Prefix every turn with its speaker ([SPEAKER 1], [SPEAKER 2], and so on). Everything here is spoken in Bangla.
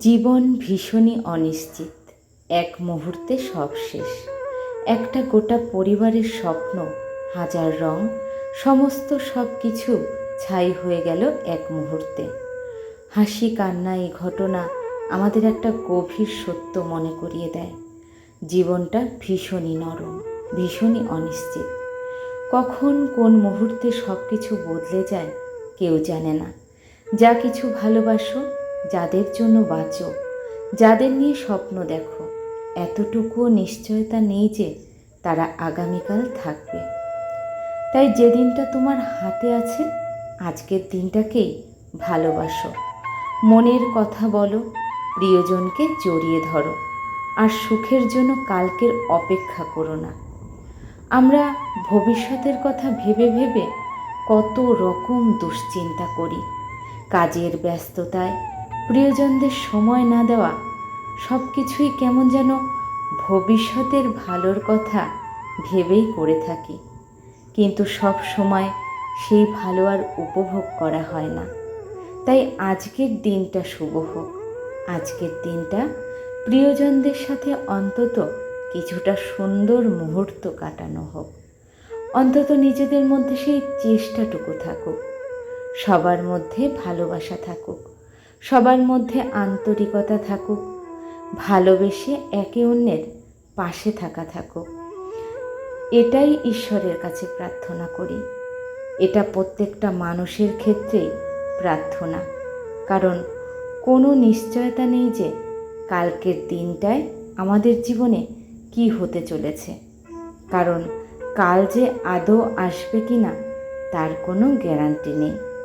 [SPEAKER 1] জীবন ভীষণই অনিশ্চিত। এক মুহূর্তে সব শেষ। একটা গোটা পরিবারের স্বপ্ন, হাজার রং, সমস্ত সব কিছু ছাই হয়ে গেল এক মুহূর্তে। হাসি, কান্না, এই ঘটনা আমাদের একটা গভীর সত্য মনে করিয়ে দেয়। জীবনটা ভীষণই নরম, ভীষণই অনিশ্চিত। কখন কোন মুহূর্তে সব কিছু বদলে যায় কেউ জানে না। যা কিছু ভালোবাসো যাদের জন্য বাঁচো, যাদের নিয়ে স্বপ্ন দেখো। এতটুকুও নিশ্চয়তা নেই যে তারা আগামীকাল থাকবে। তাই যে দিনটা তোমার হাতে আছে, আজকের দিনটাকেই ভালোবাসো। মনের কথা বলো, প্রিয়জনকে জড়িয়ে ধরো, আর সুখের জন্য কালকের অপেক্ষা করো না। আমরা ভবিষ্যতের কথা ভেবে ভেবে কত রকম দুশ্চিন্তা করি। কাজের ব্যস্ততায় প্রিয়জনদের সময় না দেওয়া সব কিছুই কেমন যেন ভবিষ্যতের ভালোর কথা ভেবেই করে থাকি। কিন্তু সব সময় সেই ভালো আর উপভোগ করা হয় না। তাই আজকের দিনটা শুভ হোক। আজকের দিনটা প্রিয়জনদের সাথে অন্তত কিছুটা সুন্দর মুহূর্ত কাটানো হোক। অন্তত নিজেদের মধ্যে সেই চেষ্টাটুকু থাকুক। সবার মধ্যে ভালোবাসা থাকুক। সবার মধ্যে আন্তরিকতা থাকুক, ভালোবেসে একে অন্যের পাশে থাকা থাকুক। এটাই ঈশ্বরের কাছে প্রার্থনা করি। এটা প্রত্যেকটা মানুষের ক্ষেত্রেই প্রার্থনা। কারণ কোনো নিশ্চয়তা নেই যে কালকের দিনটায় আমাদের জীবনে কি হতে চলেছে। কারণ কাল যে আদৌ আসবে কি না তার কোনো গ্যারান্টি নেই।